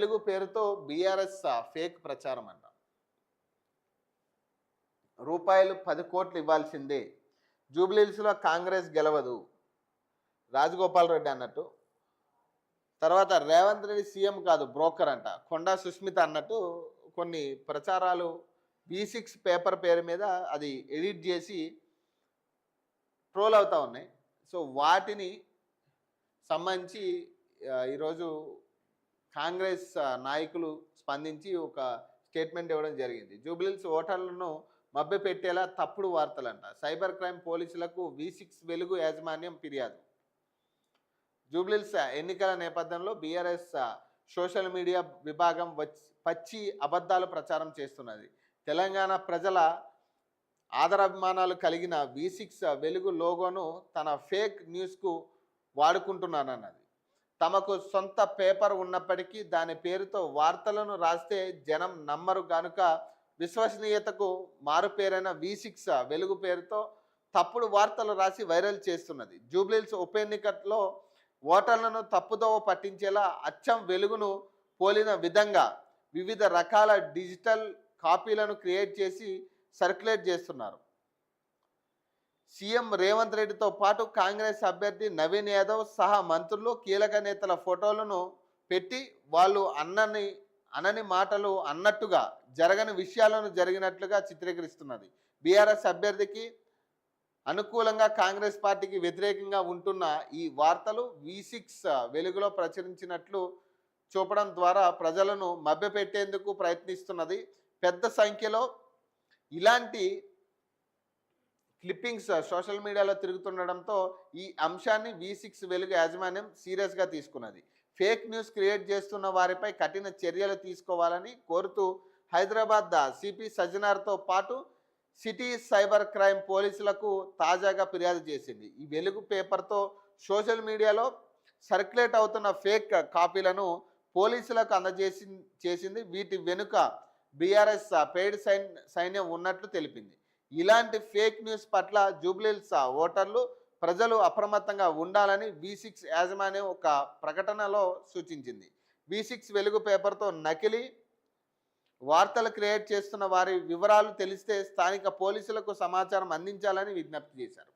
తెలుగు పేరుతో BRS fake ప్రచారం అంట. రూపాయలు పది కోట్లు ఇవ్వాల్సిందే. జూబ్లీహిల్స్లో కాంగ్రెస్ గెలవదు. రాజగోపాల్ రెడ్డి అన్నట్టు. తర్వాత రేవంత్ రెడ్డి సీఎం కాదు బ్రోకర్ అంట. కొండా సుస్మిత అన్నట్టు కొన్ని ప్రచారాలు బీ సిక్స్ పేపర్ పేరు మీద అది ఎడిట్ చేసి ట్రోల్ అవుతా ఉన్నాయి. సో వాటిని సంబంధించి ఈరోజు కాంగ్రెస్ నాయకులు స్పందించి ఒక స్టేట్మెంట్ ఇవ్వడం జరిగింది. జూబ్లీహిల్స్ ఓటర్లను మభ్యపెట్టేలా తప్పుడు వార్తలంట. సైబర్ క్రైమ్ పోలీసులకు వి సిక్స్ వెలుగు యాజమాన్యం ఫిర్యాదు. జూబ్లీహిల్స్ ఎన్నికల నేపథ్యంలో బీఆర్ఎస్ సోషల్ మీడియా విభాగం వచ్చి పచ్చి అబద్ధాలు ప్రచారం చేస్తున్నది. తెలంగాణ ప్రజల ఆదరాభిమానాలు కలిగిన వి సిక్స్ వెలుగు లోగోను తన ఫేక్ న్యూస్కు వాడుకుంటున్నానన్నది. తమకు సొంత పేపర్ ఉన్నప్పటికీ దాని పేరుతో వార్తలను రాస్తే జనం నమ్మరు కనుక విశ్వసనీయతకు మారుపేరైన వి సిక్స్ వెలుగు పేరుతో తప్పుడు వార్తలు రాసి వైరల్ చేస్తున్నది. జూబ్లీల్స్ ఉప ఎన్నికల్లో ఓటర్లను తప్పుదోవ పట్టించేలా అచ్చం వెలుగును పోలిన విధంగా వివిధ రకాల డిజిటల్ కాపీలను క్రియేట్ చేసి సర్క్యులేట్ చేస్తున్నారు. సీఎం రేవంత్ రెడ్డితో పాటు కాంగ్రెస్ అభ్యర్థి నవీన్ యాదవ్ సహా మంత్రులు కీలక నేతల ఫోటోలను పెట్టి వాళ్ళు అన్నని అనని మాటలు అన్నట్టుగా జరగని విషయాలను జరిగినట్లుగా చిత్రీకరిస్తున్నది. బీఆర్ఎస్ అభ్యర్థికి అనుకూలంగా కాంగ్రెస్ పార్టీకి వ్యతిరేకంగా ఉంటున్న ఈ వార్తలు వి సిక్స్ వెలుగులో ప్రచురించినట్లు చూపడం ద్వారా ప్రజలను మభ్యపెట్టేందుకు ప్రయత్నిస్తున్నది. పెద్ద సంఖ్యలో ఇలాంటి క్లిప్పింగ్స్ సోషల్ మీడియాలో తిరుగుతుండడంతో ఈ అంశాన్ని వి సిక్స్ వెలుగు యాజమాన్యం సీరియస్గా తీసుకున్నది. ఫేక్ న్యూస్ క్రియేట్ చేస్తున్న వారిపై కఠిన చర్యలు తీసుకోవాలని కోరుతూ హైదరాబాద్ సిపి సజ్జనార్తో పాటు సిటీ సైబర్ క్రైమ్ పోలీసులకు తాజాగా ఫిర్యాదు చేసింది. ఈ వెలుగు పేపర్తో సోషల్ మీడియాలో సర్క్యులేట్ అవుతున్న ఫేక్ కాపీలను పోలీసులకు అందజేసి చేసింది. వీటి వెనుక బీఆర్ఎస్ పెయిడ్ సైన్ సైన్యం ఉన్నట్లు తెలిపింది. ఇలాంటి ఫేక్ న్యూస్ పట్ల జూబ్లీల్స్ ఓటర్లు ప్రజలు అప్రమత్తంగా ఉండాలని బీ సిక్స్ యాజమాన్యం ఒక ప్రకటనలో సూచించింది. బీ సిక్స్ వెలుగు పేపర్తో నకిలీ వార్తలు క్రియేట్ చేస్తున్న వారి వివరాలు తెలిస్తే స్థానిక పోలీసులకు సమాచారం అందించాలని విజ్ఞప్తి చేశారు.